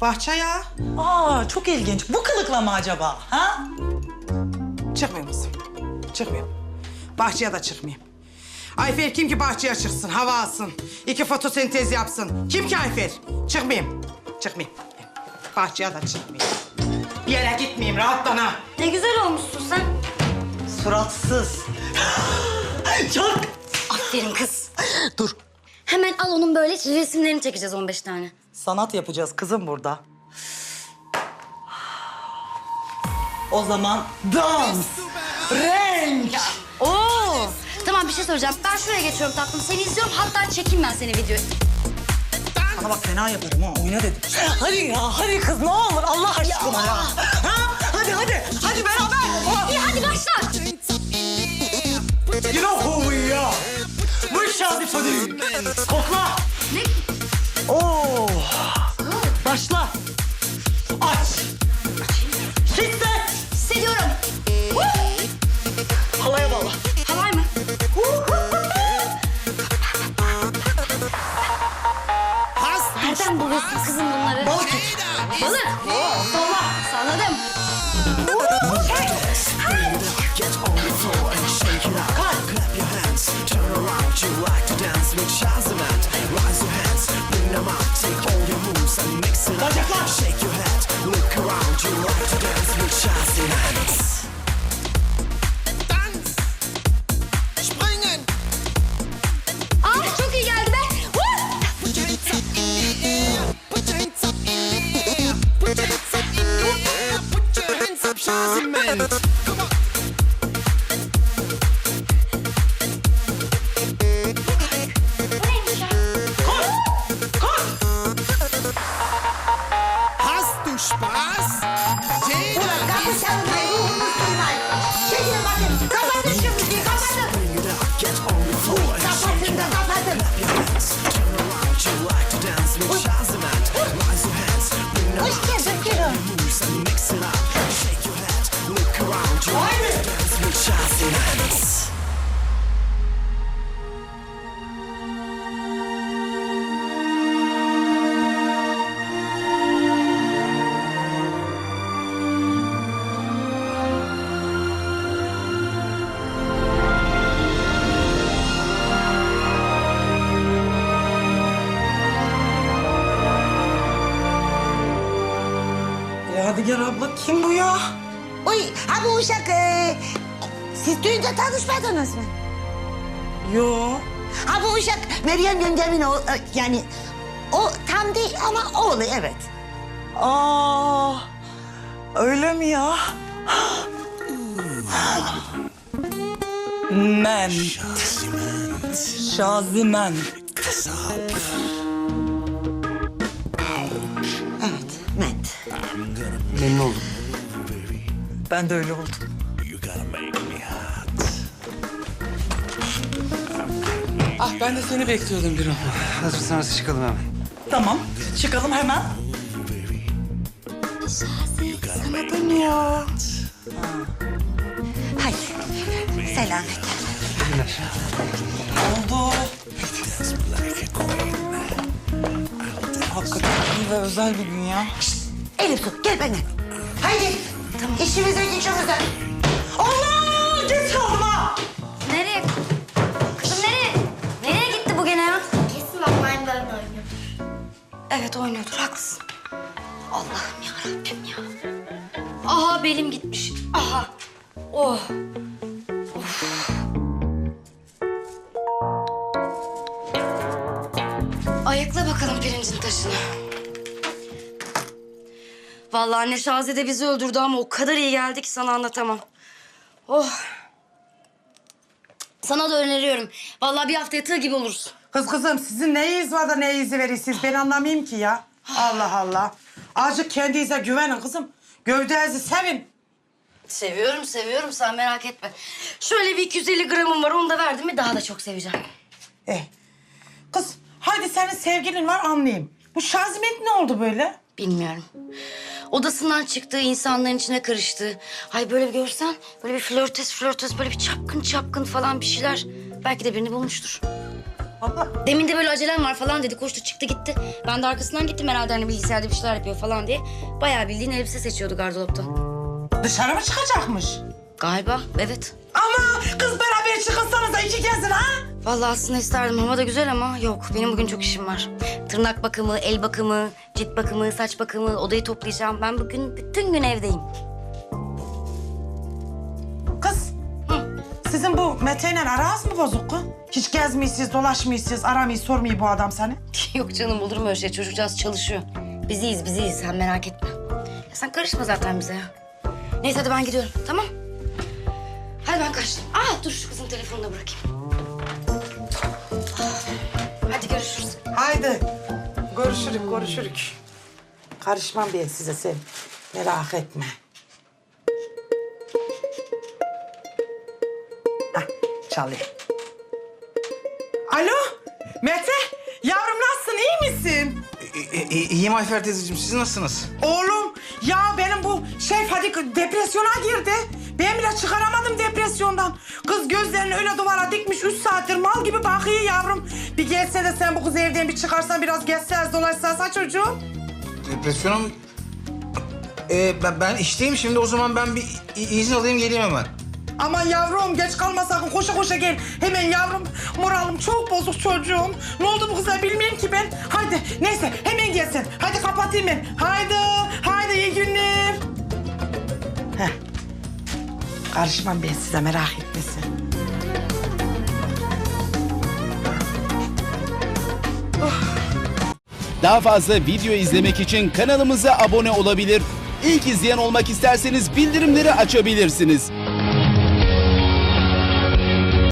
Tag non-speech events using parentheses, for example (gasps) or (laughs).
Bahçe ya. Aa çok ilginç. Bu kılıkla mı acaba? Ha? Çıkmayayım kızım. Çıkmayayım. Bahçeye de çıkmayayım. Ayfer kim ki bahçeye çıksın, hava alsın, iki fotosentez yapsın. Kim ki Ayfer? Çıkmayayım. Çıkmayayım. Bahçeye de çıkmayayım. Bir yere gitmeyeyim, rahatlana. Ne güzel olmuşsun sen. Suratsız. (gasps) çok. Aferin kız. Dur. Hemen al onun böyle resimlerini çekeceğiz 15 tane. Sanat yapacağız kızım burada. O zaman dans, renk. Oo. Tamam bir şey söyleyeceğim. Ben şuraya geçiyorum tatlım. Seni izliyorum. Hatta çekeyim ben seni videoyu. Sana bak fena yaparım ha. Oyna dedim. Hadi ya, hadi kız ne olur Allah aşkına ya. Ha? Hadi hadi, hadi beraber. İyi hadi Shake your hands, turn around, you like to dance with Shazamant Rise your hands, bring them up Take all your moves and mix them up Shake your head, look around. You like to dance with. Tanz! Straßenmensch. Hast du Spaß? Jeder ist Mix it up. Yadigar abla kim bu ya? Uy, ha bu uşak e, siz düğünde tanışmadınız mı? Yo. Ha bu uşak Meryem yengemin o e, yani o tam değil ama oğlu evet. Aa. Öyle mi ya? Men. Şazimen. Evet, Ben de öyle oldum. Ah ben de seni bekliyordum bir an. Hazırsanız çıkalım hemen. Tamam. Çıkalım hemen. Sana demiyor. Hadi, selamet. Oldu. Hakikaten iyi ve özel bir gün ya. Elif tut, gel benden. Haydi, tamam. işimize gücümüze. Allah! Geç kaldım ha! Nereye? Kızım nereye? Nereye gitti bu gene ya? Kesin online böyle oynuyor. Evet oynuyordur haklısın. Allah'ım ya Rabbim ya. Aha belim gitmiş. Aha. Oh. Of. Ayıkla bakalım pirincin taşını. Vallahi anne Şazide bizi öldürdü ama o kadar iyi geldi ki sana anlatamam. Oh. Sana da öneriyorum. Vallahi bir haftaya tığ gibi olursun. Kız kızım sizin neyiniz var da neyinizi verirsiniz ben anlamayayım ki ya. Allah Allah. Azıcık kendinize güvenin kızım. Gövdenizi sevin. Seviyorum, seviyorum. Sen merak etme. Şöyle bir 250 gramım var. Onu da verdim mi daha da çok seveceğim. Eh. Kız hadi senin sevgilin var anlayayım. Bu Şazimet ne oldu böyle? Bilmiyorum. Odasından çıktığı, insanların içine karıştığı. Ay böyle bir görsen, böyle bir flörtöz flörtöz, böyle bir çapkın çapkın falan bir şeyler. Belki de birini bulmuştur. Demin de böyle acelem var falan dedi. Koştu çıktı gitti. Ben de arkasından gittim herhalde hani bilgisayarda bir şeyler yapıyor falan diye. Bayağı bildiğin elbise seçiyordu gardıroptan. Dışarı mı çıkacakmış? Galiba evet. Ama kız beraber çıkılsanıza iki gezin ha. Vallahi aslında isterdim. Hava da güzel ama yok. Benim bugün çok işim var. Tırnak bakımı, el bakımı, cilt bakımı, saç bakımı, odayı toplayacağım. Ben bugün bütün gün evdeyim. Kız. Sizin bu Mete'yle aranız mı bozuk kız? Hiç gezmiyorsunuz, dolaşmıyorsunuz, aramıyor, sormuyor bu adam seni. (laughs) yok canım olur mu öyle şey? Çocukcağız çalışıyor. Biziyiz, biziyiz. Sen merak etme. Ya sen karışma zaten bize ya. Neyse hadi ben gidiyorum. Tamam? Hadi ben kaçtım. Aa dur şu kızın telefonunu da bırakayım. Hadi görüşürüz. Haydi. Görüşürük, görüşürük. Karışmam ben size sen. Merak etme. Hah, çalıyor. Alo, Mete. Yavrum nasılsın, iyi misin? iyiyim Ayfer teyzeciğim. Siz nasılsınız? Oğlum, ya benim bu şey Fadik depresyona girdi. Ben bile çıkaramadım depresyondan. Kız gözlerini öyle duvara dikmiş üç saattir mal gibi bakıyor yavrum. Bir gelse de sen bu kızı evden bir çıkarsan biraz gezseniz dolaşsanız çocuğum. Depresyona mı? Ee, ben, ben işteyim şimdi. O zaman ben bir izin alayım geleyim hemen. Aman yavrum geç kalma sakın koşa koşa gel. Hemen yavrum moralim çok bozuk çocuğum. Ne oldu bu kıza bilmiyorum ki ben. Haydi neyse hemen gelsin. Hadi kapatayım ben. Haydi haydi iyi günler. Karışmam ben size merak etmesin. Daha fazla video izlemek için kanalımıza abone olabilir. İlk izleyen olmak isterseniz bildirimleri açabilirsiniz.